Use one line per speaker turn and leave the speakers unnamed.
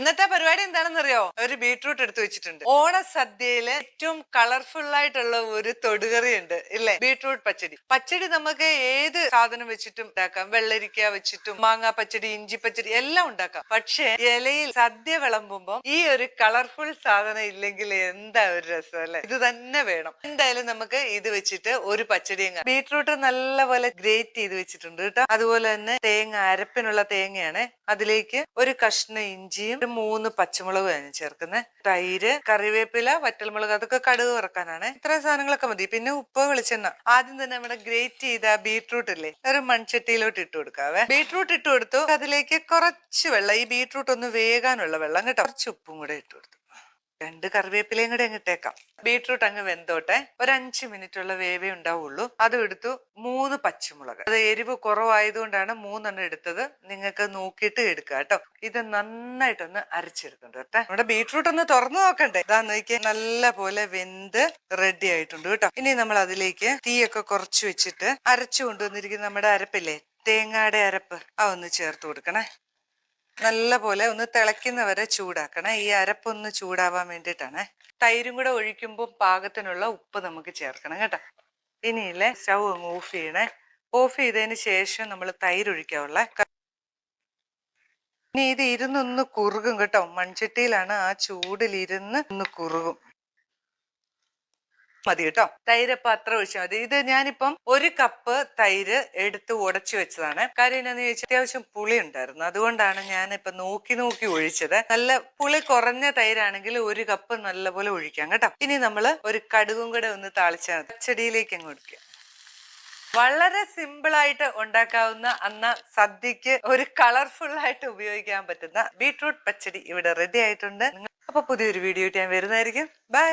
ഇന്നത്തെ പരിപാടി എന്താണെന്നറിയോ? ഒരു ബീട്രൂട്ട് എടുത്തു വെച്ചിട്ടുണ്ട്. ഓണ സദ്യയിൽ ഏറ്റവും കളർഫുൾ ആയിട്ടുള്ള ഒരു തൊടുകറി ഉണ്ട് ഇല്ലേ? ബീട്രൂട്ട് പച്ചടി. പച്ചടി നമുക്ക് ഏത് സാധനം വെച്ചിട്ടും ഉണ്ടാക്കാം. വെള്ളരിക്ക വെച്ചിട്ടും മാങ്ങ പച്ചടി ഇഞ്ചി പച്ചടി എല്ലാം ഉണ്ടാക്കാം. പക്ഷേ ഇലയിൽ സദ്യ വിളമ്പുമ്പോ ഈ ഒരു കളർഫുൾ സാധനം ഇല്ലെങ്കിൽ എന്താ ഒരു രസം അല്ലെ? ഇത് തന്നെ വേണം. എന്തായാലും നമുക്ക് ഇത് വെച്ചിട്ട് ഒരു പച്ചടി അങ്ങ് ബീട്രൂട്ട് നല്ലപോലെ ഗ്രേറ്റ് ചെയ്ത് വെച്ചിട്ടുണ്ട് കേട്ടോ. അതുപോലെ തന്നെ തേങ്ങ അരപ്പിനുള്ള തേങ്ങയാണ്. അതിലേക്ക് ഒരു കഷ്ണ ഇഞ്ചിയും മൂന്ന് പച്ചമുളക് പച്ചമുളകും ചേർക്കുന്നത് തൈര് കറിവേപ്പില വറ്റൽമുളക് അതൊക്കെ കടുക് വറക്കാനാണ്. ഇത്രയും സാധനങ്ങളൊക്കെ മതി. പിന്നെ ഉപ്പ് വെളിച്ചെണ്ണ. ആദ്യം തന്നെ നമ്മുടെ ഗ്രേറ്റ് ചെയ്ത ബീട്രൂട്ട് ഇല്ലേ? ഒരു മൺചട്ടിയിലോട്ട് ഇട്ട് കൊടുക്കാവേ. ബീട്രൂട്ട് ഇട്ട് കൊടുത്തു. അതിലേക്ക് കുറച്ച് വെള്ളം. ഈ ബീട്രൂട്ട് ഒന്ന് വേകാനുള്ള വെള്ളം കേട്ടോ. കുറച്ച് ഉപ്പും കൂടെ ഇട്ട് കൊടുത്തു. രണ്ട് കറിവേപ്പിലയും കൂടെ അങ്ങ് ഇട്ടേക്കാം ബീട്രൂട്ട് അങ്ങ് വെന്തോട്ടെ. ഒരു അഞ്ച് മിനിറ്റ് ഉള്ള വേവേ ഉണ്ടാവുള്ളൂ. അതും എടുത്തു മൂന്ന് പച്ചമുളക്. അത് എരിവ് കുറവായതുകൊണ്ടാണ് മൂന്നെണ്ണം എടുത്തത്. നിങ്ങൾക്ക് നോക്കിയിട്ട് എടുക്കുക കേട്ടോ. ഇത് നന്നായിട്ടൊന്ന് അരച്ചെടുക്കുന്നുണ്ട് കേട്ടെ. നമ്മുടെ ബീട്രൂട്ട് ഒന്ന് തുറന്നു നോക്കണ്ടേ. ഇതാ നോക്കി നല്ല പോലെ വെന്ത് റെഡി ആയിട്ടുണ്ട് കേട്ടോ. ഇനി നമ്മൾ അതിലേക്ക് തീയൊക്കെ കുറച്ച് വെച്ചിട്ട് അരച്ചു കൊണ്ടുവന്നിരിക്കുന്ന നമ്മുടെ അരപ്പില്ലേ തേങ്ങയുടെ അരപ്പ് ആ ഒന്ന് ചേർത്ത് കൊടുക്കണേ. നല്ല പോലെ ഒന്ന് തിളയ്ക്കുന്നവരെ ചൂടാക്കണം. ഈ അരപ്പൊന്ന് ചൂടാവാൻ വേണ്ടിയിട്ടാണ്. തൈരും കൂടെ ഒഴിക്കുമ്പോൾ പാകത്തിനുള്ള ഉപ്പ് നമുക്ക് ചേർക്കണം കേട്ടോ. ഇനിയില്ലേ സ്റ്റൗ അങ്ങ് ഓഫ് ചെയ്യണേ. ഓഫ് ചെയ്തതിന് ശേഷം നമ്മൾ തൈരൊഴിക്കാവുള്ള ഇനി ഇത് ഇരുന്നൊന്ന് കുറുകും കേട്ടോ. മൺചട്ടിയിലാണ് ആ ചൂടിലിരുന്ന് ഒന്ന് കുറുകും. മതി കേട്ടോ. തൈരപ്പം അത്ര ഒഴിച്ചാൽ മതി. ഇത് ഞാനിപ്പം ഒരു കപ്പ് തൈര് എടുത്ത് ഉടച്ചു വെച്ചതാണ്. കാര്യം എന്നാന്ന് ചോദിച്ചാൽ അത്യാവശ്യം പുളി ഉണ്ടായിരുന്നു. അതുകൊണ്ടാണ് ഞാൻ ഇപ്പൊ നോക്കി നോക്കി ഒഴിച്ചത്. നല്ല പുളി കുറഞ്ഞ തൈരാണെങ്കിൽ ഒരു കപ്പ് നല്ലപോലെ ഒഴിക്കാം കേട്ടോ. ഇനി നമ്മൾ ഒരു കടുകും കൂടെ ഒന്ന് താളിച്ചാൽ മതി. ചെടിയിലേക്ക് അങ്ങ് ഒടുക്കുക വളരെ സിമ്പിൾ ആയിട്ട് ഉണ്ടാക്കാവുന്ന അന്ന സദ്യക്ക് ഒരു കളർഫുൾ ആയിട്ട് ഉപയോഗിക്കാൻ പറ്റുന്ന ബീട്രൂട്ട് പച്ചടി ഇവിടെ റെഡി ആയിട്ടുണ്ട്. അപ്പൊ പുതിയൊരു വീഡിയോ ഞാൻ വരുന്നതായിരിക്കും. ബൈ